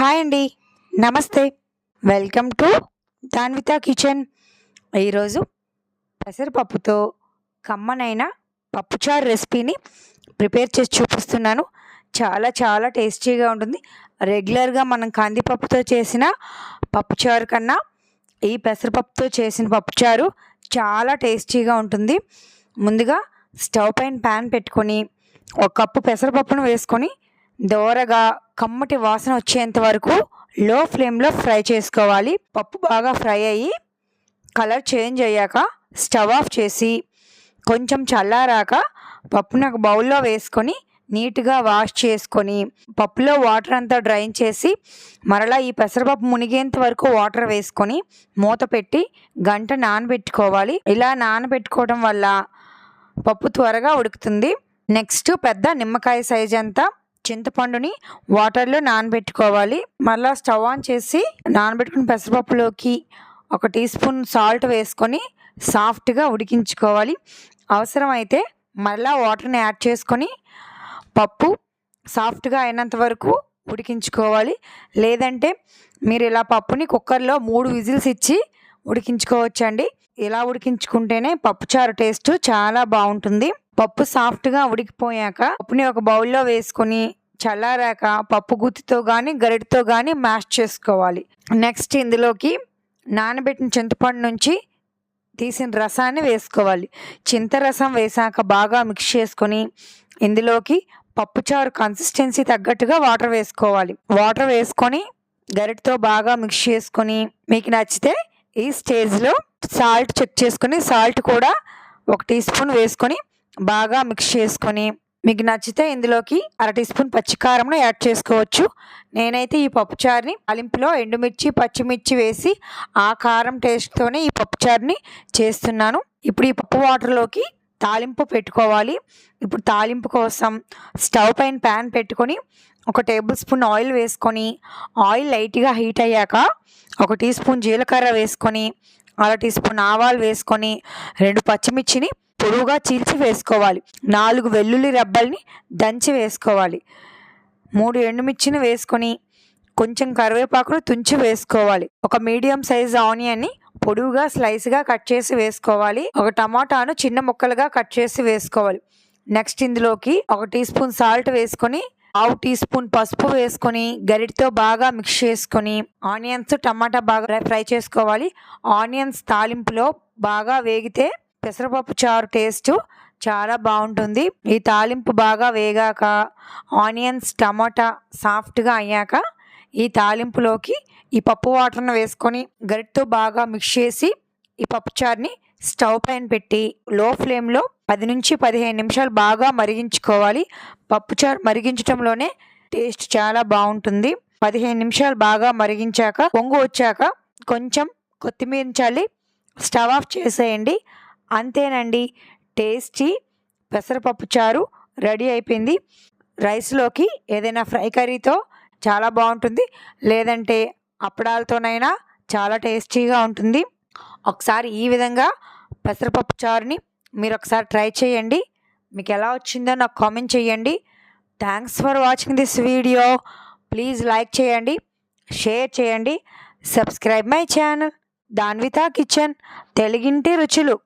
Hi అండి. నమస్తే. Welcome to Danvitha kitchen. ఈరోజు పెసరపప్పుతో కమ్మనైన పప్పుచారు రెసిపీని ప్రిపేర్ చేసి చూపిస్తున్నాను. చాలా చాలా టేస్టీగా ఉంటుంది. రెగ్యులర్గా మనం కందిపప్పుతో చేసిన పప్పుచారు కన్నా ఈ పెసరపప్పుతో చేసిన పప్పుచారు చాలా టేస్టీగా ఉంటుంది. ముందుగా స్టవ్ పైన ప్యాన్ పెట్టుకొని ఒక కప్పు పెసరపప్పును వేసుకొని దోరగా కమ్మటి వాసన వచ్చేంత వరకు లో ఫ్లేమ్లో ఫ్రై చేసుకోవాలి. పప్పు బాగా ఫ్రై అయ్యి కలర్ చేంజ్ అయ్యాక స్టవ్ ఆఫ్ చేసి కొంచెం చల్లారాక పప్పును ఒక బౌల్లో వేసుకొని నీట్గా వాష్ చేసుకొని పప్పులో వాటర్ అంతా డ్రైన్ చేసి మరలా ఈ పెసరపప్పు మునిగేంత వరకు వాటర్ వేసుకొని మూత పెట్టి గంట నానబెట్టుకోవాలి. ఇలా నానబెట్టుకోవడం వల్ల పప్పు త్వరగా ఉడుకుతుంది. నెక్స్ట్ పెద్ద నిమ్మకాయ సైజ్ అంతా చింతపండుని వాటర్లో నానబెట్టుకోవాలి. మళ్ళీ స్టవ్ ఆన్ చేసి నానబెట్టుకున్న పెసరపప్పులోకి ఒక టీ స్పూన్ సాల్ట్ వేసుకొని సాఫ్ట్గా ఉడికించుకోవాలి. అవసరమైతే మళ్ళీ వాటర్ని యాడ్ చేసుకొని పప్పు సాఫ్ట్గా అయినంత వరకు ఉడికించుకోవాలి. లేదంటే మీరు ఇలా పప్పుని కుక్కర్లో మూడు విజిల్స్ ఇచ్చి ఉడికించుకోవచ్చండి. ఇలా ఉడికించుకుంటేనే పప్పుచారు టేస్ట్ చాలా బాగుంటుంది. పప్పు సాఫ్ట్గా ఉడికిపోయాక పప్పుని ఒక బౌల్లో వేసుకొని చల్లారాక పప్పు గుత్తితో కానీ గరిటతో కానీ మ్యాష్ చేసుకోవాలి. నెక్స్ట్ ఇందులోకి నానబెట్టిన చింతపండు నుంచి తీసిన రసాన్ని వేసుకోవాలి. చింత రసం వేసాక బాగా మిక్స్ చేసుకొని ఇందులోకి పప్పుచారు కన్సిస్టెన్సీ తగ్గట్టుగా వాటర్ వేసుకోవాలి. వాటర్ వేసుకొని గరిటతో బాగా మిక్స్ చేసుకొని మీకు నచ్చితే ఈ స్టేజ్లో సాల్ట్ చెక్ చేసుకొని సాల్ట్ కూడా ఒక టీ స్పూన్ వేసుకొని బాగా మిక్స్ చేసుకొని మీకు నచ్చితే ఇందులోకి అర టీ స్పూన్ పచ్చికారంను యాడ్ చేసుకోవచ్చు. నేనైతే ఈ పప్పుచారుని తాలింపులో ఎండుమిర్చి పచ్చిమిర్చి వేసి ఆ కారం టేస్ట్తోనే ఈ పప్పుచారుని చేస్తున్నాను. ఇప్పుడు ఈ పప్పు వాటర్లోకి తాలింపు పెట్టుకోవాలి. ఇప్పుడు తాలింపు కోసం స్టవ్ పైన ప్యాన్ పెట్టుకొని ఒక టేబుల్ స్పూన్ ఆయిల్ వేసుకొని ఆయిల్ లైట్గా హీట్ అయ్యాక ఒక టీ స్పూన్ జీలకర్ర వేసుకొని అర టీ స్పూన్ ఆవాలు వేసుకొని రెండు పచ్చిమిర్చిని పొడువుగా చీల్చి వేసుకోవాలి. నాలుగు వెల్లుల్లి రెబ్బల్ని దంచి వేసుకోవాలి. మూడు ఎండుమిర్చిని వేసుకొని కొంచెం కరివేపాకును తుంచి వేసుకోవాలి. ఒక మీడియం సైజ్ ఆనియన్ని పొడువుగా స్లైస్గా కట్ చేసి వేసుకోవాలి. ఒక టమాటాను చిన్న ముక్కలుగా కట్ చేసి వేసుకోవాలి. నెక్స్ట్ ఇందులోకి ఒక టీ స్పూన్ సాల్ట్ వేసుకొని పావు టీ స్పూన్ పసుపు వేసుకొని గరిటితో బాగా మిక్స్ చేసుకొని ఆనియన్స్ టమాటా బాగా ఫ్రై చేసుకోవాలి. ఆనియన్స్ తాలింపులో బాగా వేగితే పెసరపప్పు చారు టేస్ట్ చాలా బాగుంటుంది. ఈ తాలింపు బాగా వేగాక ఆనియన్స్ టమాటా సాఫ్ట్గా అయ్యాక ఈ తాలింపులోకి ఈ పప్పు వాటర్ను వేసుకొని గరిటతో బాగా మిక్స్ చేసి ఈ పప్పుచారుని స్టవ్ పైన పెట్టి లో ఫ్లేమ్లో పది నుంచి పదిహేను నిమిషాలు బాగా మరిగించుకోవాలి. పప్పుచారు మరిగించడంలోనే టేస్ట్ చాలా బాగుంటుంది. పదిహేను నిమిషాలు బాగా మరిగించాక పొంగు వచ్చాక కొంచెం కొత్తిమీర చల్లి స్టవ్ ఆఫ్ చేసేయండి. అంతేనండి టేస్టీ పెసరపప్పు చారు రెడీ అయిపోయింది. రైస్లోకి ఏదైనా ఫ్రై కర్రీతో చాలా బాగుంటుంది. లేదంటే అప్పడాలతోనైనా చాలా టేస్టీగా ఉంటుంది. ఒకసారి ఈ విధంగా పెసరపప్పు చారుని మీరు ఒకసారి ట్రై చేయండి. మీకు ఎలా వచ్చిందో నాకు కామెంట్ చేయండి. Thanks for watching this video. Please like చేయండి. షేర్ చేయండి. Subscribe my channel. Danvita kitchen. తెలుగింటి రుచులు.